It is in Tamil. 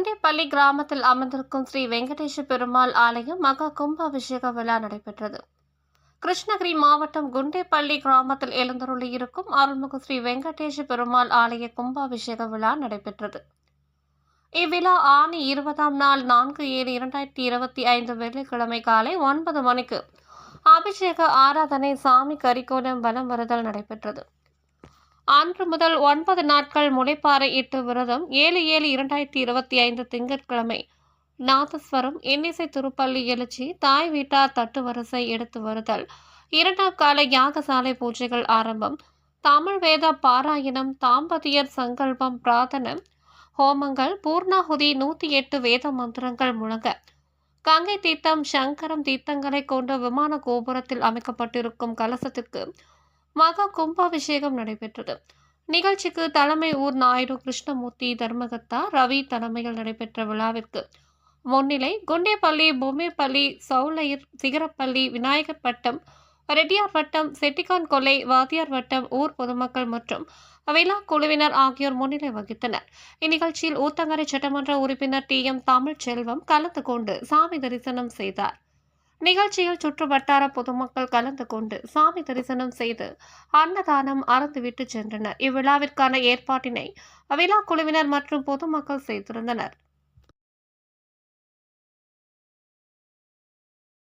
குண்டேப்பள்ளி கிராமத்தில் அமர்ந்திருக்கும் ஸ்ரீ வெங்கடேஷ பெருமாள் ஆலயம் மகா கும்பாபிஷேக விழா நடைபெற்றது. கிருஷ்ணகிரி மாவட்டம் குண்டேப்பள்ளி கிராமத்தில் எழுந்தருளி இருக்கும் அருள்மிகு ஸ்ரீ வெங்கடேஷ பெருமாள் ஆலய கும்பாபிஷேக விழா நடைபெற்றது. இவ்விழா ஆணி இருபதாம் நாள் நான்கு ஏழு இரண்டாயிரத்தி இருபத்தி ஐந்து வெள்ளிக்கிழமை காலை ஒன்பது மணிக்கு அபிஷேக ஆராதனை சாமி கரிக்கோலம் வலம் வருதல் நடைபெற்றது. அன்று முதல் ஒன்பது நாட்கள் முளைப்பாறை இட்டு விரதம் ஏழு ஏழு இரண்டாயிரத்தி இருபத்தி ஐந்து திங்கட்கிழமை. நாதஸ்வரம் இன்னிசை திருப்பள்ளி எழுச்சி தாய் வீட்டார் தட்டு வரிசை எடுத்து வருதல். இரண்டாம் கால யாகசாலை பூஜைகள் ஆரம்பம். தமிழ் வேத பாராயணம் தாம்பதியர் சங்கல்பம் பிரார்த்தனம் ஹோமங்கள் பூர்ணாகுதி நூற்றி எட்டு வேத மந்திரங்கள் முழங்க. கங்கை தீர்த்தம் சங்கரம் தீர்த்தங்களை கொண்ட விமான கோபுரத்தில் அமைக்கப்பட்டிருக்கும் கலசத்திற்கு மகா கும்பாபிஷேகம் நடைபெற்றது. நிகழ்ச்சிக்கு தலைமை ஊர் நாயுடு கிருஷ்ணமூர்த்தி தர்மகத்தா ரவி தலைமையில் நடைபெற்ற விழாவிற்கு முன்னிலை குண்டேப்பள்ளி பொம்மைப்பள்ளி சவுளையர் சிகரப்பள்ளி விநாயகர் பட்டம் ரெட்டியார் வட்டம் செட்டிகான் கொலை வாத்தியார் வட்டம் ஊர் பொதுமக்கள் மற்றும் விழா குழுவினர் ஆகியோர் முன்னிலை வகித்தனர். இந்நிகழ்ச்சியில் ஊத்தங்கரை சட்டமன்ற உறுப்பினர் டி எம் தமிழ்ச்செல்வம் கலந்து கொண்டு சாமி தரிசனம் செய்தார். நிகழ்ச்சியில் சுற்று வட்டார பொதுமக்கள் கலந்து கொண்டு சாமி தரிசனம் செய்து அன்னதானம் அறந்துவிட்டு சென்றனர். இவ்விழாவிற்கான ஏற்பாட்டினை விழா குழுவினர் மற்றும் பொதுமக்கள் செய்திருந்தனர்.